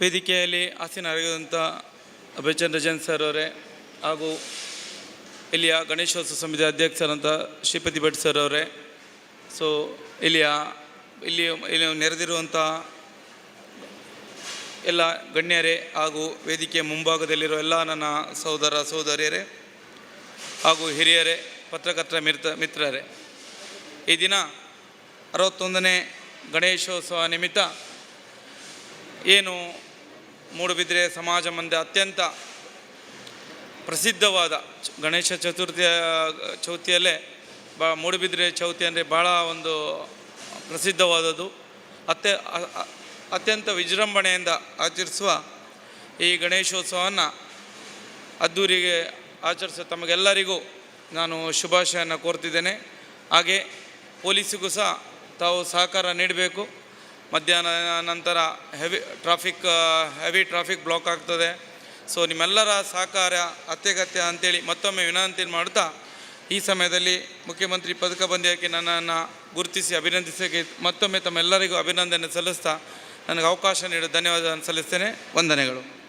ವೇದಿಕೆಯಲ್ಲಿ ಆಸೀನರಾಗಿರುವಂಥ ಅಭಯಚಂದ್ರ ಜೈನ್ ಸರ್ ಅವರೇ ಹಾಗೂ ಇಲ್ಲಿಯ ಗಣೇಶೋತ್ಸವ ಸಮಿತಿ ಅಧ್ಯಕ್ಷರಂಥ ಶ್ರೀಪತಿ ಭಟ್ ಸರ್ ಅವರೇ. ಸೊ ಇಲ್ಲಿಯ, ಇಲ್ಲಿ ಇಲ್ಲಿ ನೆರೆದಿರುವಂಥ ಎಲ್ಲ ಗಣ್ಯರೇ ಹಾಗೂ ವೇದಿಕೆಯ ಮುಂಭಾಗದಲ್ಲಿರೋ ಎಲ್ಲ ನನ್ನ ಸಹೋದರ ಸಹೋದರಿಯರೇ ಹಾಗೂ ಹಿರಿಯರೇ, ಪತ್ರಕರ್ತರ ಮಿತ್ರ, ಮಿತ್ರರೇ. ಈ ದಿನ ಅರವತ್ತೊಂದನೇ ಗಣೇಶೋತ್ಸವ ನಿಮಿತ್ತ ಏನು ಮೂಡುಬಿದ್ರೆ ಸಮಾಜ ಮಂದಿ ಅತ್ಯಂತ ಪ್ರಸಿದ್ಧವಾದ ಗಣೇಶ ಚತುರ್ಥಿಯ, ಚೌತಿಯಲ್ಲೇ ಬಾ, ಮೂಡುಬಿದ್ರೆ ಚೌತಿ ಅಂದರೆ ಭಾಳ ಒಂದು ಪ್ರಸಿದ್ಧವಾದದ್ದು. ಅತ್ಯ ಅತ್ಯಂತ ವಿಜೃಂಭಣೆಯಿಂದ ಆಚರಿಸುವ ಈ ಗಣೇಶೋತ್ಸವವನ್ನು ಅದ್ದೂರಿಗೆ ಆಚರಿಸೋ, ತಮಗೆಲ್ಲರಿಗೂ ನಾನು ಶುಭಾಶಯನ ಕೋರ್ತಿದ್ದೇನೆ. ಹಾಗೆ ಪೊಲೀಸಿಗೂ ಸಹ ತಾವು ಸಹಕಾರ ನೀಡಬೇಕು. ಮಧ್ಯಾಹ್ನ ನಂತರ heavy traffic heavy traffic block ಆಗ್ತದೆ. ಸೊ ನಿಮ್ಮೆಲ್ಲರ ಸಹಕಾರ, ಅತ್ಯಗತ್ಯ ಅಂತೇಳಿ ಮತ್ತೊಮ್ಮೆ ವಿನಂತಿ ಮಾಡುತ್ತಾ, ಈ ಸಮಯದಲ್ಲಿ ಮುಖ್ಯಮಂತ್ರಿ ಪದಕ ಬಂದ್ಯಕ್ಕೆ ನನ್ನನ್ನು ಗುರುತಿಸಿ ಅಭಿನಂದಿಸಕ್ಕೆ ಮತ್ತೊಮ್ಮೆ ತಮ್ಮೆಲ್ಲರಿಗೂ ಅಭಿನಂದನೆ ಸಲ್ಲಿಸ್ತಾ, ನನಗೆ ಅವಕಾಶ ನೀಡಿ ಧನ್ಯವಾದ ಸಲ್ಲಿಸ್ತೇನೆ. ವಂದನೆಗಳು.